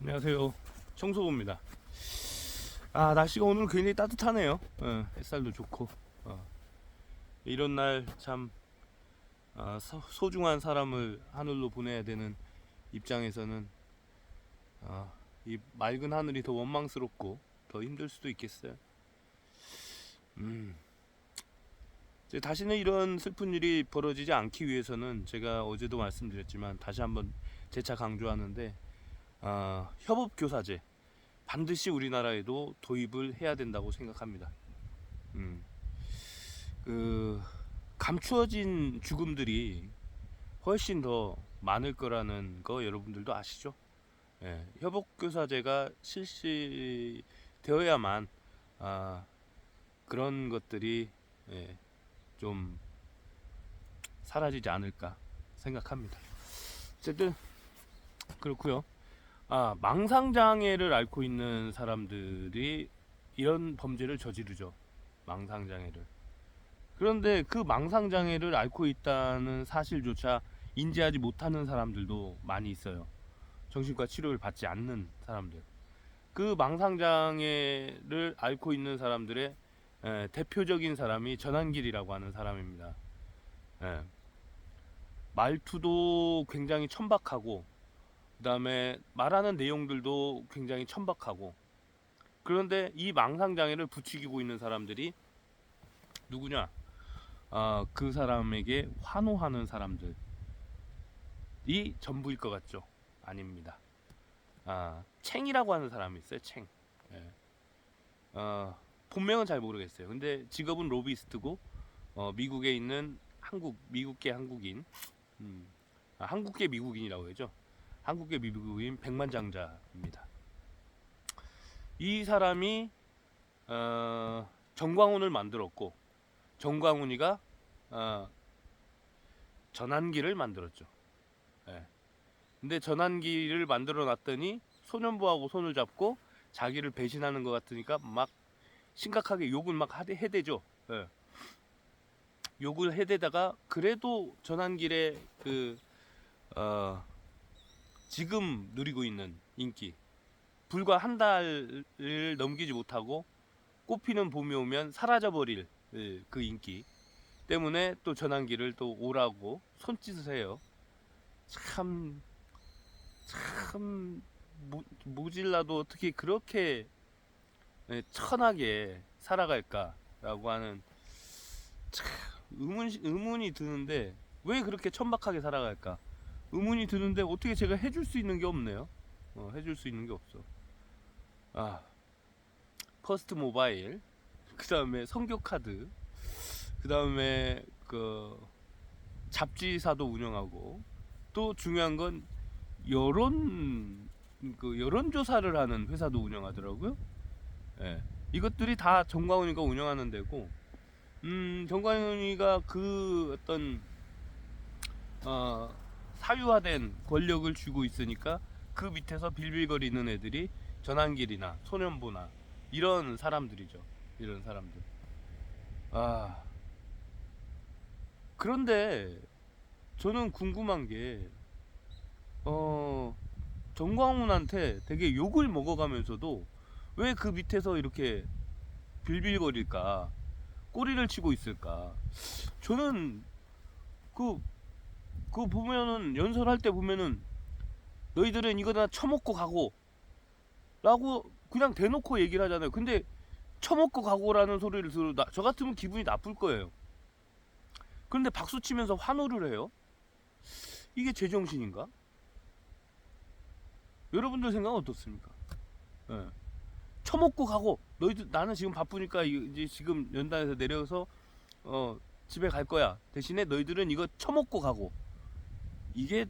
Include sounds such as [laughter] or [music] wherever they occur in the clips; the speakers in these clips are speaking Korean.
안녕하세요. 청소부입니다. 아, 날씨가 오늘 굉장히 따뜻하네요. 어, 햇살도 좋고. 어. 이런 날참 아, 소- 소중한 사람을 하늘로 보내야 되는 입장에서는 아, 이 맑은 하늘이 더 원망스럽고 더 힘들 수도 있겠어요. 음. 다시는 이런 슬픈 일이 벌어지지 않기 위해서는 제가 어제도 말씀드렸지만 다시 한번 재차 강조하는데 아, 협업 교사제 반드시 우리나라에도 도입을 해야 된다고 생각합니다. 음, 그 감추어진 죽음들이 훨씬 더 많을 거라는 거 여러분들도 아시죠? 예, 협업 교사제가 실시되어야만 아, 그런 것들이 예, 좀 사라지지 않을까 생각합니다. 어쨌든 그렇고요. 아, 망상 장애를 앓고 있는 사람들이 이런 범죄를 저지르죠. 망상 장애를. 그런데 그 망상 장애를 앓고 있다는 사실조차 인지하지 못하는 사람들도 많이 있어요. 정신과 치료를 받지 않는 사람들. 그 망상 장애를 앓고 있는 사람들의 에, 대표적인 사람이 전한길이라고 하는 사람입니다. 예. 말투도 굉장히 천박하고 그 다음에 말하는 내용들도 굉장히 천박하고. 그런데 이 망상 장애를 부추기고 있는 사람들이 누구냐? 아, 그 사람에게 환호하는 사람들이 전부일 것 같죠? 아닙니다. 아, 챙이라고 하는 사람이 있어요 챙. 예. 어, 본명은 잘 모르겠어요. 근데 직업은 로비스트고 어, 미국에 있는 한국 미국계 한국인. 음, 아, 한국계 미국인이라고 해죠 한국의 미국인 백만장자입니다. 이 사람이 어, 정광훈을 만들었고 정광훈이가 어, 전환기를 만들었죠. 예. 근데 전환기를 만들어 놨더니 소년부하고 손을 잡고 자기를 배신하는 것 같으니까 막 심각하게 욕을 막 해대죠. 예. 욕을 해대다가 그래도 전환길의 그 어, 지금 누리고 있는 인기 불과 한 달을 넘기지 못하고 꽃피는 봄이 오면 사라져버릴 예, 그 인기 때문에 또 전환기를 또 오라고 손짓을 해요. 참, 참, 모, 모질라도 어떻게 그렇게 예, 천하게 살아갈까라고 하는 참 의문, 의문이 드는데 왜 그렇게 천박하게 살아갈까? 의문이 드는데 어떻게 제가 해줄 수 있는 게 없네요. 어, 해줄 수 있는 게 없어. 아, 퍼스트 모바일, 그 다음에 성교 카드, 그 다음에 그 잡지사도 운영하고 또 중요한 건 여론 그 여론 조사를 하는 회사도 운영하더라고요. 예. 이것들이 다 정광훈이가 운영하는 데고, 음, 정광훈이가 그 어떤 어, 사유화된 권력을 쥐고 있으니까 그 밑에서 빌빌거리는 애들이 전환길이나 소년보나 이런 사람들이죠. 이런 사람들. 아. 그런데 저는 궁금한 게, 어, 정광훈한테 되게 욕을 먹어가면서도 왜 그 밑에서 이렇게 빌빌거릴까? 꼬리를 치고 있을까? 저는 그 그거 보면은 연설할 때 보면은 너희들은 이거 다 처먹고 가고 라고 그냥 대놓고 얘기를 하잖아요. 근데 처먹고 가고라는 소리를 들어 나, 저 같으면 기분이 나쁠 거예요. 그런데 박수 치면서 환호를 해요. 이게 제정신인가? 여러분들 생각은 어떻습니까? 예. 처먹고 가고 너희들 나는 지금 바쁘니까 이- 이제 지금 연단에서 내려서 어 집에 갈 거야. 대신에 너희들은 이거 처먹고 가고 이게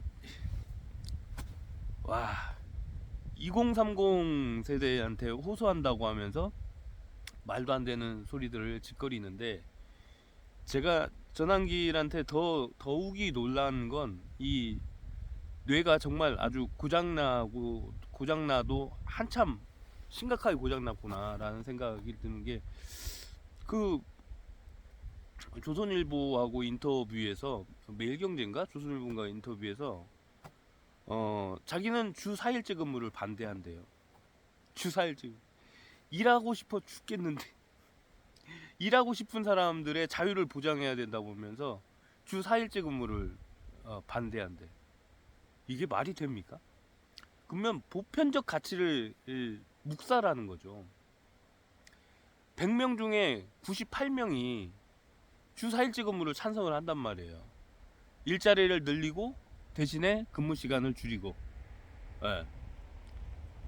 와 2030 세대한테 호소한다고 하면서 말도 안 되는 소리들을 짓거리는데 제가 전환길한테 더 더욱이 놀란 건 이 뇌가 정말 아주 고장나고 고장나도 한참 심각하게 고장났구나라는 생각이 드는 게 그 조선일보하고 인터뷰에서 매일경제인가 조선일보인가 인터뷰에서 어 자기는 주 4일제 근무를 반대한대요. 주 4일제 일하고 싶어 죽겠는데 [laughs] 일하고 싶은 사람들의 자유를 보장해야 된다고 보면서 주 4일제 근무를 어, 반대한대. 이게 말이 됩니까? 그러면 보편적 가치를 일, 묵살하는 거죠. 100명 중에 98명이 주 4일제 근무를 찬성을 한단 말이에요. 일자리를 늘리고 대신에 근무 시간을 줄이고. 예.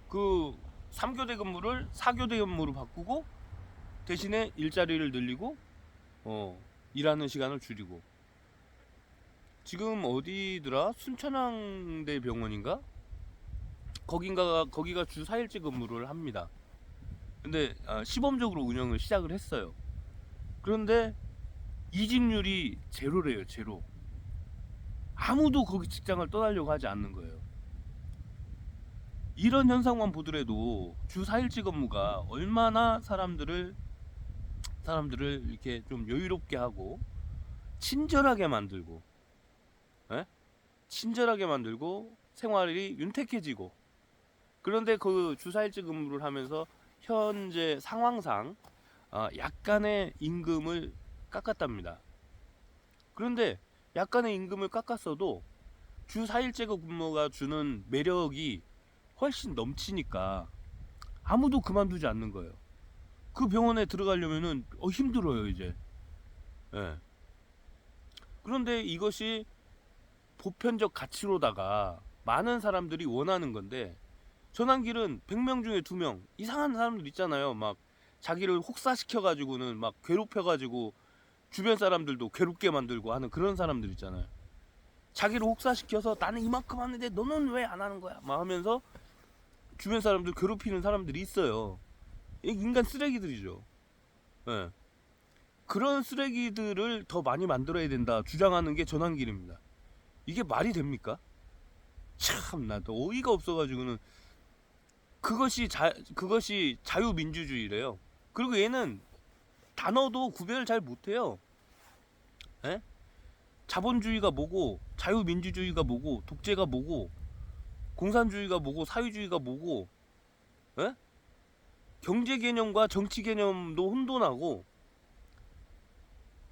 그 3교대 근무를 4교대 근무로 바꾸고 대신에 일자리를 늘리고 어, 일하는 시간을 줄이고. 지금 어디더라? 순천향대 병원인가? 거긴가 거기가 주 4일제 근무를 합니다. 근데 아, 시범적으로 운영을 시작을 했어요. 그런데 이직률이 제로래요, 제로. 아무도 거기 직장을 떠나려고 하지 않는 거예요. 이런 현상만 보더라도 주 4일제 근무가 얼마나 사람들을 사람들을 이렇게 좀 여유롭게 하고 친절하게 만들고 에? 친절하게 만들고 생활이 윤택해지고 그런데 그주 4일제 근무를 하면서 현재 상황상 아, 약간의 임금을 깎았답니다. 그런데 약간의 임금을 깎았어도 주 4일제 근무가 주는 매력이 훨씬 넘치니까 아무도 그만두지 않는 거예요. 그 병원에 들어가려면은 어, 힘들어요 이제. 예. 그런데 이것이 보편적 가치로다가 많은 사람들이 원하는 건데 전환길은 100명 중에 2명 이상한 사람들 있잖아요. 막 자기를 혹사시켜 가지고는 막 괴롭혀 가지고 주변 사람들도 괴롭게 만들고 하는 그런 사람들 있잖아요. 자기를 혹사시켜서 나는 이만큼 하는데 너는 왜 안 하는 거야? 막 하면서 주변 사람들 괴롭히는 사람들이 있어요. 이 인간 쓰레기들이죠. 예. 그런 쓰레기들을 더 많이 만들어야 된다 주장하는 게 전환길입니다. 이게 말이 됩니까? 참 나도 어이가 없어가지고는 그것이 자 그것이 자유민주주의래요. 그리고 얘는 단어도 구별을 잘 못해요. 에? 자본주의가 뭐고 자유민주주의가 뭐고 독재가 뭐고 공산주의가 뭐고 사회주의가 뭐고 에? 경제 개념과 정치 개념도 혼돈하고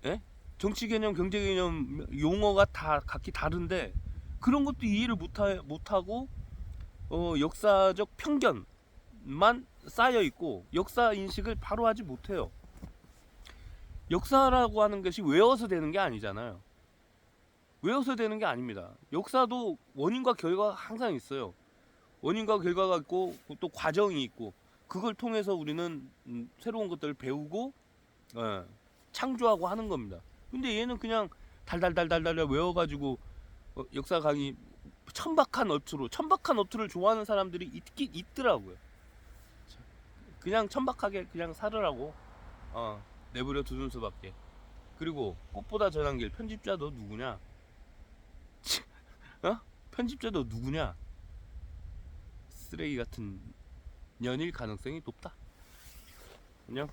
에? 정치 개념, 경제 개념 용어가 다 각기 다른데 그런 것도 이해를 못하, 못하고 어, 역사적 편견만 쌓여 있고 역사 인식을 바로 하지 못해요. 역사라고 하는 것이 외워서 되는 게 아니잖아요. 외워서 되는 게 아닙니다. 역사도 원인과 결과가 항상 있어요. 원인과 결과가 있고 또 과정이 있고 그걸 통해서 우리는 음, 새로운 것들을 배우고 예, 창조하고 하는 겁니다. 근데 얘는 그냥 달달달달달 외워가지고 어, 역사 강의 천박한 어투로 천박한 어투를 좋아하는 사람들이 있긴 있더라고요. 그냥 천박하게 그냥 살으라고 어, 내버려 두는 수밖에. 그리고 꽃보다 전한길 편집자 너 누구냐? 어? 편집자 너 누구냐? 쓰레기 같은 년일 가능성이 높다. 안녕.